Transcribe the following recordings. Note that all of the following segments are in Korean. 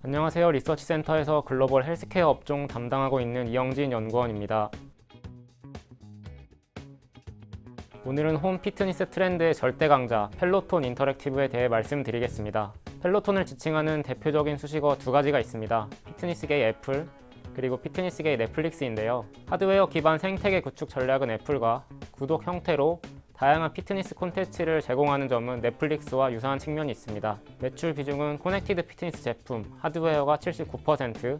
안녕하세요. 리서치센터에서 글로벌 헬스케어 업종 담당하고 있는 이영진 연구원입니다. 오늘은 홈 피트니스 트렌드의 절대 강자 펠로톤 인터랙티브에 대해 말씀드리겠습니다. 펠로톤을 지칭하는 대표적인 수식어 두 가지가 있습니다. 피트니스계의 애플, 그리고 피트니스계의 넷플릭스인데요. 하드웨어 기반 생태계 구축 전략은 애플과 구독 형태로 다양한 피트니스 콘텐츠를 제공하는 점은 넷플릭스와 유사한 측면이 있습니다. 매출 비중은 코넥티드 피트니스 제품, 하드웨어가 79%,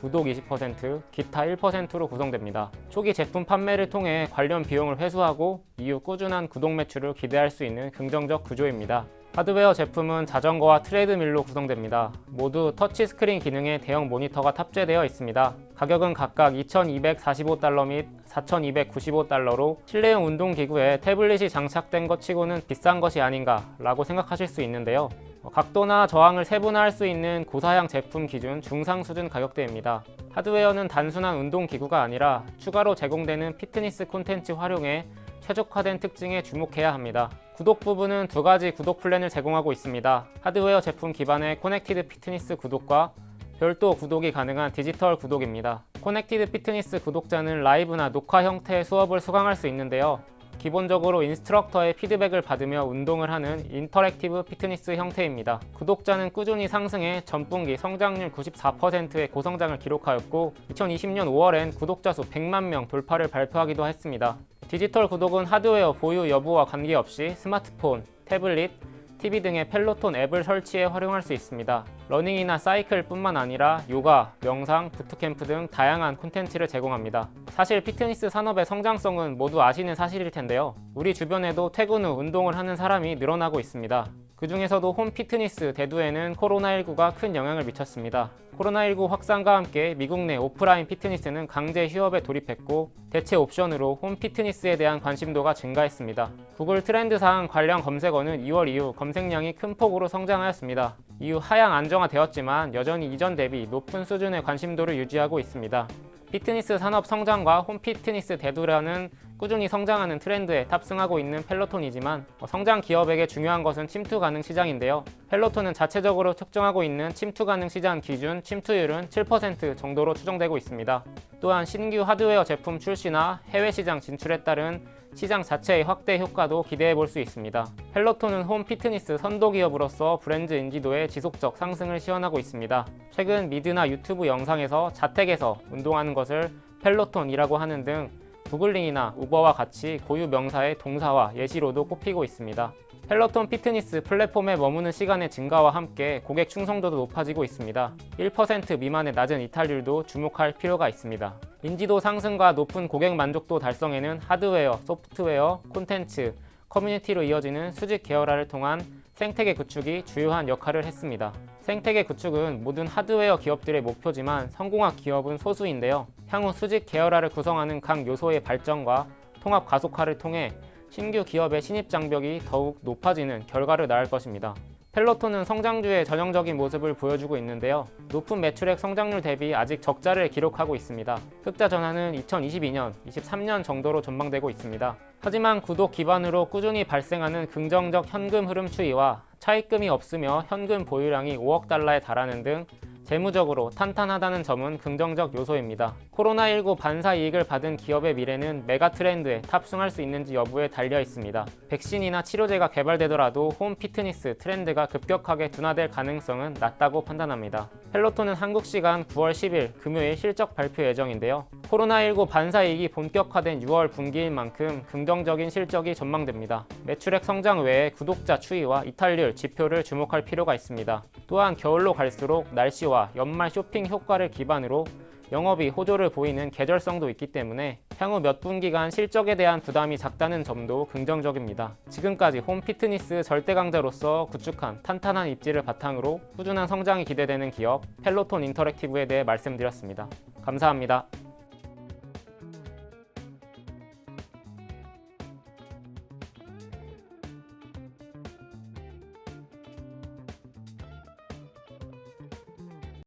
구독 20%, 기타 1%로 구성됩니다. 초기 제품 판매를 통해 관련 비용을 회수하고 이후 꾸준한 구독 매출을 기대할 수 있는 긍정적 구조입니다. 하드웨어 제품은 자전거와 트레드밀로 구성됩니다. 모두 터치스크린 기능의 대형 모니터가 탑재되어 있습니다. 가격은 각각 2,245달러 및 4,295달러로 실내용 운동기구에 태블릿이 장착된 것 치고는 비싼 것이 아닌가 라고 생각하실 수 있는데요. 각도나 저항을 세분화할 수 있는 고사양 제품 기준 중상 수준 가격대입니다. 하드웨어는 단순한 운동기구가 아니라 추가로 제공되는 피트니스 콘텐츠 활용에 최적화된 특징에 주목해야 합니다. 구독 부분은 두 가지 구독 플랜을 제공하고 있습니다. 하드웨어 제품 기반의 코넥티드 피트니스 구독과 별도 구독이 가능한 디지털 구독입니다. 코넥티드 피트니스 구독자는 라이브나 녹화 형태의 수업을 수강할 수 있는데요. 기본적으로 인스트럭터의 피드백을 받으며 운동을 하는 인터랙티브 피트니스 형태입니다. 구독자는 꾸준히 상승해 전분기 성장률 94%의 고성장을 기록하였고 2020년 5월엔 구독자 수 100만 명 돌파를 발표하기도 했습니다. 디지털 구독은 하드웨어 보유 여부와 관계없이 스마트폰, 태블릿, TV 등의 펠로톤 앱을 설치해 활용할 수 있습니다. 러닝이나 사이클뿐만 아니라 요가, 명상, 부트캠프 등 다양한 콘텐츠를 제공합니다. 사실 피트니스 산업의 성장성은 모두 아시는 사실일 텐데요. 우리 주변에도 퇴근 후 운동을 하는 사람이 늘어나고 있습니다. 그 중에서도 홈 피트니스 대두에는 코로나19가 큰 영향을 미쳤습니다. 코로나19 확산과 함께 미국 내 오프라인 피트니스는 강제 휴업에 돌입했고 대체 옵션으로 홈 피트니스에 대한 관심도가 증가했습니다. 구글 트렌드상 관련 검색어는 2월 이후 검 색량이 큰 폭으로 성장하였습니다. 이후 하향 안정화되었지만 여전히 이전 대비 높은 수준의 관심도를 유지하고 있습니다. 피트니스 산업 성장과 홈 피트니스 대두라는 꾸준히 성장하는 트렌드에 탑승하고 있는 펠로톤이지만 성장 기업에게 중요한 것은 침투 가능 시장인데요. 펠로톤은 자체적으로 측정하고 있는 침투 가능 시장 기준 침투율은 7% 정도로 추정되고 있습니다. 또한 신규 하드웨어 제품 출시나 해외 시장 진출에 따른 시장 자체의 확대 효과도 기대해 볼 수 있습니다. 펠로톤은 홈 피트니스 선도 기업으로서 브랜드 인지도의 지속적 상승을 시현하고 있습니다. 최근 미드나 유튜브 영상에서 자택에서 운동하는 것을 펠로톤이라고 하는 등 구글링이나 우버와 같이 고유 명사의 동사와 예시로도 꼽히고 있습니다. 펠로톤 피트니스 플랫폼에 머무는 시간의 증가와 함께 고객 충성도도 높아지고 있습니다. 1% 미만의 낮은 이탈률도 주목할 필요가 있습니다. 인지도 상승과 높은 고객 만족도 달성에는 하드웨어, 소프트웨어, 콘텐츠, 커뮤니티로 이어지는 수직 계열화를 통한 생태계 구축이 주요한 역할을 했습니다. 생태계 구축은 모든 하드웨어 기업들의 목표지만 성공한 기업은 소수인데요. 향후 수직 계열화를 구성하는 각 요소의 발전과 통합 가속화를 통해 신규 기업의 신입 장벽이 더욱 높아지는 결과를 낳을 것입니다. 펠로톤은 성장주의 전형적인 모습을 보여주고 있는데요. 높은 매출액 성장률 대비 아직 적자를 기록하고 있습니다. 흑자 전환은 2022년, 23년 정도로 전망되고 있습니다. 하지만 구독 기반으로 꾸준히 발생하는 긍정적 현금 흐름 추이와 차입금이 없으며 현금 보유량이 5억 달러에 달하는 등 재무적으로 탄탄하다는 점은 긍정적 요소입니다. 코로나19 반사 이익을 받은 기업의 미래는 메가 트렌드에 탑승할 수 있는지 여부에 달려 있습니다. 백신이나 치료제가 개발되더라도 홈 피트니스 트렌드가 급격하게 둔화될 가능성은 낮다고 판단합니다. 펠로톤은 한국 시간 9월 10일 금요일 실적 발표 예정인데요. 코로나19 반사 이익이 본격화된 6월 분기인 만큼 긍정적인 실적이 전망됩니다. 매출액 성장 외에 구독자 추이와 이탈률 지표를 주목할 필요가 있습니다. 또한 겨울로 갈수록 날씨와 연말 쇼핑 효과를 기반으로 영업이 호조를 보이는 계절성도 있기 때문에 향후 몇 분기간 실적에 대한 부담이 작다는 점도 긍정적입니다. 지금까지 홈 피트니스 절대 강자로서 구축한 탄탄한 입지를 바탕으로 꾸준한 성장이 기대되는 기업 펠로톤 인터랙티브에 대해 말씀드렸습니다. 감사합니다.